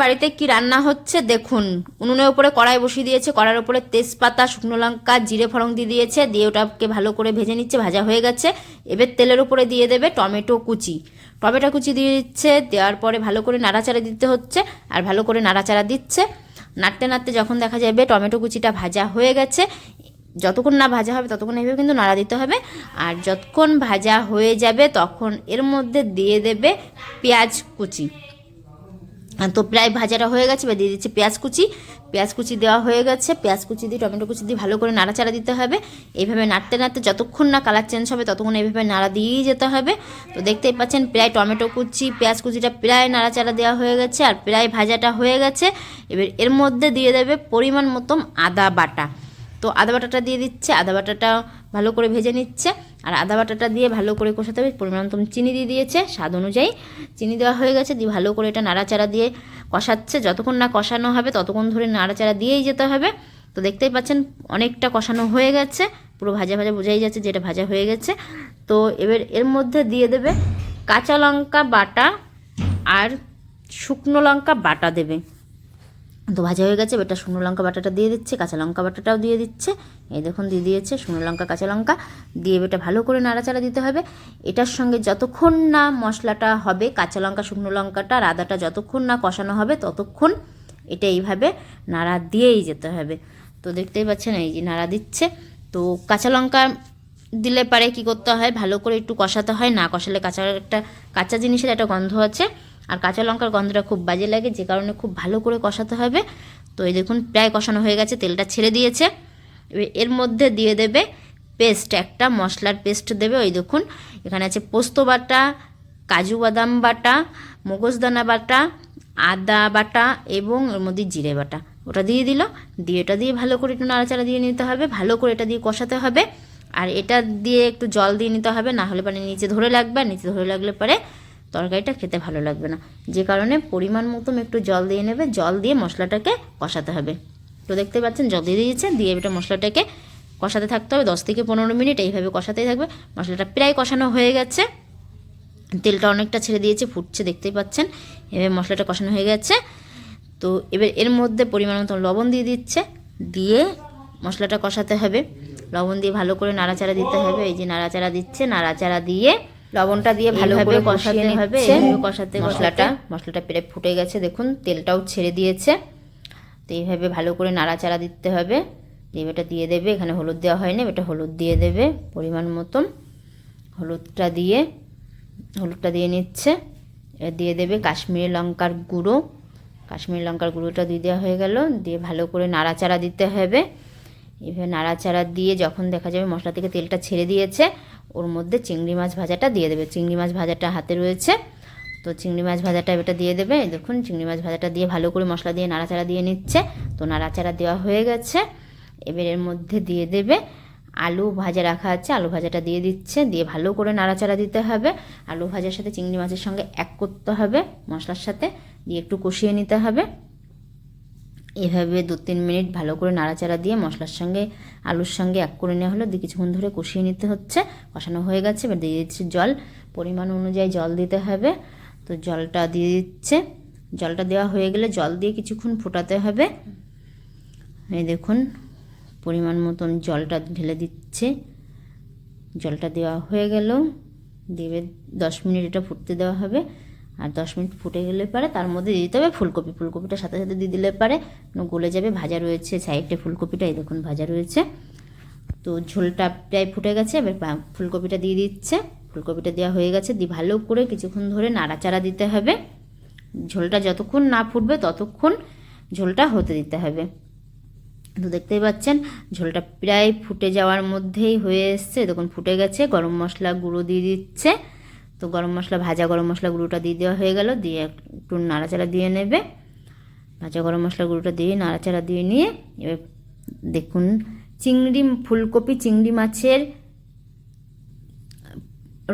বাড়িতে কি রান্না হচ্ছে? দেখুন। উনুনের উপরে কড়াই বসিয়ে দিয়েছে কড়ার উপরে তেজপাতা, শুকনো লঙ্কা, জিরে ফড়ং দিয়ে দিয়েছে, দিয়ে ওটাকে ভালো করে ভেজে নিচ্ছে, ভাজা হয়ে গেছে। এবার তেলের উপরে দিয়ে দেবে টমেটো কুচি। টমেটো কুচি দিয়ে দিচ্ছে, দেওয়ার পরে ভালো করে নাড়াচাড়া দিতে হচ্ছে, আর ভালো করে নাড়াচাড়া দিচ্ছে। নাড়তে নাড়তে যখন দেখা যাবে টমেটো কুচিটা ভাজা হয়ে গেছে, যতক্ষণ না ভাজা হবে ততক্ষণ এইভাবে কিন্তু নাড়া দিতে হবে। আর যতক্ষণ ভাজা হয়ে যাবে তখন এর মধ্যে দিয়ে দেবে পেঁয়াজ কুচি। তো প্রায় ভাজাটা হয়ে গেছে, এবার দিয়ে দিচ্ছি পেঁয়াজ কুচি। পেঁয়াজ কুচি দেওয়া হয়ে গেছে, পেঁয়াজ কুচি দিয়ে, টমেটো কুচি দিয়ে ভালো করে নাড়াচাড়া দিতে হবে। এইভাবে নাড়তে নাড়তে যতক্ষণ না কালার চেঞ্জ হবে, ততক্ষণ এইভাবে নাড়া দিয়েই যেতে হবে। তো দেখতেই পাচ্ছেন, প্রায় টমেটো কুচি, পেঁয়াজ কুচিটা প্রায় নাড়াচাড়া দেওয়া হয়ে গেছে আর প্রায় ভাজাটা হয়ে গেছে। এবার এর মধ্যে দিয়ে দেবে পরিমাণ মতন আদা বাটা। তো আদা বাটাটা দিয়ে দিচ্ছে, আদা বাটাটা ভালো করে ভেজে নিচ্ছে। আর আদা বাটাটা দিয়ে ভালো করে কষাতে হবে। পরিমাণ মতন চিনি দিয়ে দিয়েছে, স্বাদ অনুযায়ী চিনি দেওয়া হয়ে গেছে। দিয়ে ভালো করে এটা নাড়াচাড়া দিয়ে কষাচ্ছে। যতক্ষণ না কষানো হবে, ততক্ষণ ধরে নাড়াচাড়া দিয়েই যেতে হবে। তো দেখতেই পাচ্ছেন, অনেকটা কষানো হয়ে গেছে। পুরো ভাজা ভাজা বোঝাই যাচ্ছে যেটা ভাজা হয়ে গেছে। তো এবার এর মধ্যে দিয়ে দেবে কাঁচা লঙ্কা বাটা আর শুকনো লঙ্কা বাটা দেবে। তো ভাজা হয়ে গেছে, এবার শুকনো লঙ্কা বাটাটা দিয়ে দিচ্ছে, কাঁচা লঙ্কা বাটাটাও দিয়ে দিচ্ছে। এই দেখুন, দিয়ে দিয়েছে শুকনো লঙ্কা, কাঁচা লঙ্কা। দিয়ে এটা ভালো করে নাড়াচাড়া দিতে হবে। এটার সঙ্গে যতক্ষণ না মশলাটা হবে, কাঁচা লঙ্কা, শুকনো লঙ্কাটা, আর আদাটা যতক্ষণ না কষানো হবে, ততক্ষণ এটা এইভাবে নাড়া দিয়েই যেতে হবে। তো দেখতেই পাচ্ছেন, এই যে নাড়া দিচ্ছে। তো কাঁচা লঙ্কা দিলে পারে কি করতে হয়, ভালো করে একটু কষাতে হয়। না কষালে কাঁচা একটা, কাঁচা জিনিসের একটা গন্ধ আছে। আর কাঁচা লঙ্কার গন্ধটা খুব বাজে লাগে, যে কারণে খুব ভালো করে কষাতে হবে। তো এই দেখুন, প্রায় কষানো হয়ে গেছে, তেলটা ছেড়ে দিয়েছে। এর মধ্যে দিয়ে দেবে পেস্ট, একটা মশলার পেস্ট দেবে। ওই দেখুন, এখানে আছে পোস্ত বাটা, কাজু বাদাম বাটা মগজদানা বাটা, আদা বাটা এবং এর মধ্যে জিরে বাটা। ওটা দিয়ে দিল, দিয়ে ওটা দিয়ে ভালো করে একটু নাড়াচাড়া দিয়ে নিতে হবে, ভালো করে এটা দিয়ে কষাতে হবে। আর এটা দিয়ে একটু জল দিয়ে নিতে হবে, না হলে মানে নিচে ধরে লাগবে নিচে ধরে লাগলে পরে তরকারিটা খেতে ভালো লাগবে না। যে কারণে পরিমাণ মতন একটু জল দিয়ে নেবে, জল দিয়ে মশলাটাকে কষাতে হবে। তো দেখতে পাচ্ছেন, জল দিয়ে দিয়েছে, দিয়ে এটা মশলাটাকে কষাতে থাকতে হবে। দশ থেকে পনেরো মিনিট এইভাবে কষাতেই থাকবে। মশলাটা প্রায় কষানো হয়ে গেছে। তেলটা অনেকটা ছেড়ে দিয়েছে, ফুটছে দেখতেই পাচ্ছেন। এবার মশলাটা কষানো হয়ে গেছে। তো এবার এর মধ্যে পরিমাণ মতো লবণ দিয়ে দিচ্ছে। দিয়ে মশলাটা কষাতে হবে। লবণ দিয়ে ভালো করে নাড়াচাড়া দিতে হবে। এই যে নাড়াচাড়া দিচ্ছে, নাড়াচাড়া দিয়ে লবণটা দিয়ে ভালোভাবে কষাতে হবে। এইভাবে কষাতে মশলাটা। মশলাটা প্রায় ফুটে গেছে দেখুন তেলটাও ছেড়ে দিয়েছে। তো এইভাবে ভালো করে নাড়াচাড়া দিতে হবে। দিয়ে এটা দিয়ে দেবে এখানে হলুদ দেওয়া হয়নি এটা হলুদ দিয়ে দেবে পরিমাণ মতন। হলুদটা দিয়ে হলুদটা দিয়ে নিচ্ছে। এবার দিয়ে দেবে কাশ্মীরি লঙ্কার গুঁড়ো। কাশ্মীরি লঙ্কার গুঁড়োটা দিয়ে দেওয়া হয়ে গেল দিয়ে ভালো করে নাড়াচাড়া দিতে হবে। এভাবে নাড়াচাড়া দিয়ে যখন দেখা যাবে মশলা থেকে তেলটা ছেড়ে দিয়েছে ওর মধ্যে চিংড়ি মাছ ভাজাটা দিয়ে দেবে। চিংড়ি মাছ ভাজাটা হাতে রয়েছে। তো চিংড়ি মাছ ভাজাটা এটা দিয়ে দেবে। দেখুন, চিংড়ি মাছ ভাজাটা দিয়ে ভালো করে মশলা দিয়ে নাড়াচাড়া দিয়ে নিচ্ছে। তো নাড়াচাড়া দেওয়া হয়ে গেছে। এবার এর মধ্যে দিয়ে দেবে আলু ভাজা রাখা আছে। আলু ভাজাটা দিয়ে দিচ্ছে। দিয়ে ভালো করে নাড়াচাড়া দিতে হবে। আলু ভাজার সাথে চিংড়ি মাছের সঙ্গে এক করতে হবে মশলার সাথে। দিয়ে একটু কষিয়ে নিতে হবে। এভাবে দু তিন মিনিট ভালো করে নাড়াচাড়া দিয়ে মশলার সঙ্গে, আলুর সঙ্গে এক করে নেওয়া হলো। দিয়ে কিছুক্ষণ ধরে কষিয়ে নিতে হচ্ছে। কষানো হয়ে গেছে। এবার দিয়ে দিচ্ছি জল। পরিমাণ অনুযায়ী জল দিতে হবে। তো জলটা দিয়ে দিচ্ছে। জলটা দেওয়া হয়ে গেলে জল দিয়ে কিছুক্ষণ ফোটাতে হবে। এই দেখুন, পরিমাণ মতন জলটা ঢেলে দিচ্ছে। জলটা দেওয়া হয়ে গেল। দিয়ে দশ মিনিট এটা ফুটতে দেওয়া হবে। আর দশ মিনিট ফুটে গেলে পরে তার মধ্যে দিয়ে দিতে হবে ফুলকপি। ফুলকপিটা সাথে সাথে দিয়ে দিলে পরে গলে যাবে, ভাজা রয়েছে সাইডে ফুলকপিটা, এই দেখুন ভাজা রয়েছে। তো ঝোলটা প্রায় ফুটে গেছে, এবার ফুলকপিটা দিয়ে দিচ্ছে। ফুলকপিটা দেওয়া হয়ে গেছে, দিয়ে ভালো করে কিছুক্ষণ ধরে নাড়াচাড়া দিতে হবে। ঝোলটা যতক্ষণ না ফুটবে ততক্ষণ ঝোলটা হতে দিতে হবে। তো দেখতেই পাচ্ছেন, ঝোলটা প্রায় ফুটে যাওয়ার মধ্যেই হয়ে এসছে। দেখুন, ফুটে গেছে, গরম মশলা গুঁড়ো দিয়ে দিচ্ছে। তো গরম মশলা, ভাজা গরম মশলা গুঁড়োটা দিয়ে দেওয়া হয়ে গেল, দিয়ে একটু নাড়াচাড়া দিয়ে নেবে। ভাজা গরম মশলা গুঁড়োটা দিয়ে নাড়াচাড়া দিয়ে নিয়ে এবার দেখুন, চিংড়ি, ফুলকপি, চিংড়ি মাছের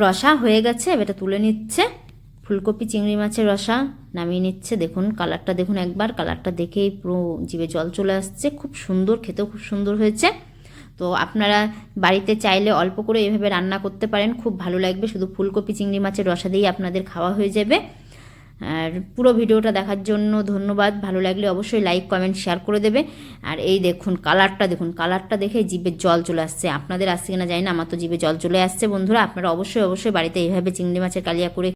রসা হয়ে গেছে, এবার এটা তুলে নিচ্ছে। ফুলকপি, চিংড়ি মাছের রসা নামিয়ে নিচ্ছে, দেখুন কালারটা, দেখুন একবার, কালারটা দেখেই পুরো জিভে জল চলে আসছে, খুব সুন্দর, খেতেও খুব সুন্দর হয়েছে। তো আপনারা বাড়িতে চাইলে অল্প করে এভাবে রান্না করতে পারেন, খুব ভালো লাগবে। শুধু ফুলকপি, চিংড়ি মাছের রসা দিয়েই আপনাদের খাওয়া হয়ে যাবে। আর পুরো ভিডিওটা দেখার জন্য ধন্যবাদ। ভালো লাগলে অবশ্যই লাইক কমেন্ট শেয়ার করে দেবে। আর এই দেখুন কালারটা দেখুন কালারটা দেখে জিভের জল চলে আসছে। আপনাদের আসছে কিনা জানি না, আমার তো জিভে জল চলে আসছে বন্ধুরা। আপনারা অবশ্যই অবশ্যই বাড়িতে এইভাবে চিংড়ি মাছের কালিয়া করে